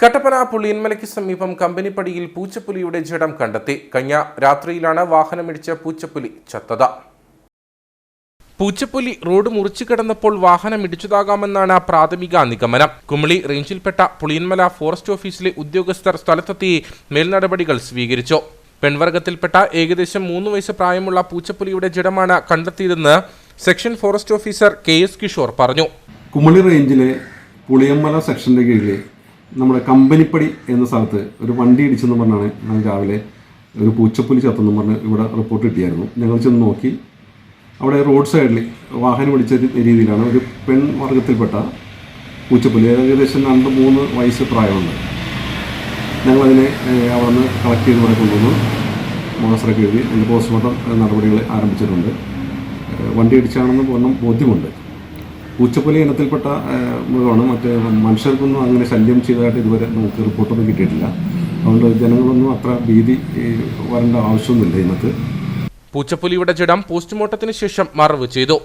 കട്ടപ്പന പുളിയന്മലയ്ക്ക് സമീപം കമ്പനിപ്പടിയിൽ പൂച്ചപ്പുലിയുടെ ജഡം കണ്ടെത്തി. കഴിഞ്ഞ രാത്രിയിലാണ് വാഹനമിടിച്ച പൂച്ചപ്പുലി ചത്തത്. പൂച്ചപ്പുലി റോഡ് മുറിച്ചു കിടന്നപ്പോൾ വാഹനം ഇടിച്ചതാകാമെന്നാണ് പ്രാഥമിക നിഗമനം. കുമളി റേഞ്ചിൽപ്പെട്ട പുളിയന്മല ഫോറസ്റ്റ് ഓഫീസിലെ ഉദ്യോഗസ്ഥർ സ്ഥലത്തെത്തി മേൽനടപടികൾ സ്വീകരിച്ചു. പെൺവർഗത്തിൽപ്പെട്ട ഏകദേശം മൂന്ന് വയസ്സ് പ്രായമുള്ള പൂച്ചപ്പുലിയുടെ ജഡമാണ് കണ്ടെത്തിയതെന്ന് section forest officer K S Kishore പറഞ്ഞു. കുമളി റേഞ്ചിലെ പുളിയമ്മല സെക്ഷന്റെ കീഴിൽ നമ്മുടെ കമ്പനിപ്പടി എന്ന സ്ഥലത്ത് ഒരു വണ്ടി ഇടിച്ചെന്ന് പറഞ്ഞാണ് ഞാൻ രാവിലെ ഒരു പൂച്ചപ്പുലി ചത്തെന്ന് പറഞ്ഞ് ഇവിടെ റിപ്പോർട്ട് കിട്ടിയായിരുന്നു. ഞങ്ങൾ ചെന്ന് നോക്കി. അവിടെ റോഡ് സൈഡിൽ വാഹനം ഇടിച്ച രീതിയിലാണ് ഒരു പെൺ വർഗത്തിൽപ്പെട്ട പൂച്ചപ്പുലി ഏകദേശം രണ്ട് മൂന്ന് വയസ്സ് പ്രായമുണ്ട്. ഞങ്ങളതിനെ അവിടെ നിന്ന് കളക്ട് ചെയ്ത് ഇവിടെ കൊണ്ടുവന്നു. മോണസറൊക്കെ എഴുതി അതിന്റെ പോസ്റ്റ്മോർട്ടം നടപടികൾ ആരംഭിച്ചിട്ടുണ്ട്. വണ്ടി ഇടിച്ചാണെന്ന് പൂർണം ബോധ്യമുണ്ട്. പൂച്ചപ്പുലി ഇനത്തിൽപ്പെട്ട മൃഗമാണ് മറ്റ് മനുഷ്യർക്കൊന്നും അങ്ങനെ ശല്യം ചെയ്തതായിട്ട് ഇതുവരെ നമുക്ക് റിപ്പോർട്ടൊന്നും കിട്ടിയിട്ടില്ല. അതുകൊണ്ട് ജനങ്ങളൊന്നും അത്ര ഭീതി വരേണ്ട ആവശ്യമൊന്നുമില്ല ഇതിനകത്ത്. പൂച്ചപ്പുലിയുടെ ജഡം പോസ്റ്റ്മോർട്ടത്തിന് ശേഷം മറവ് ചെയ്തു.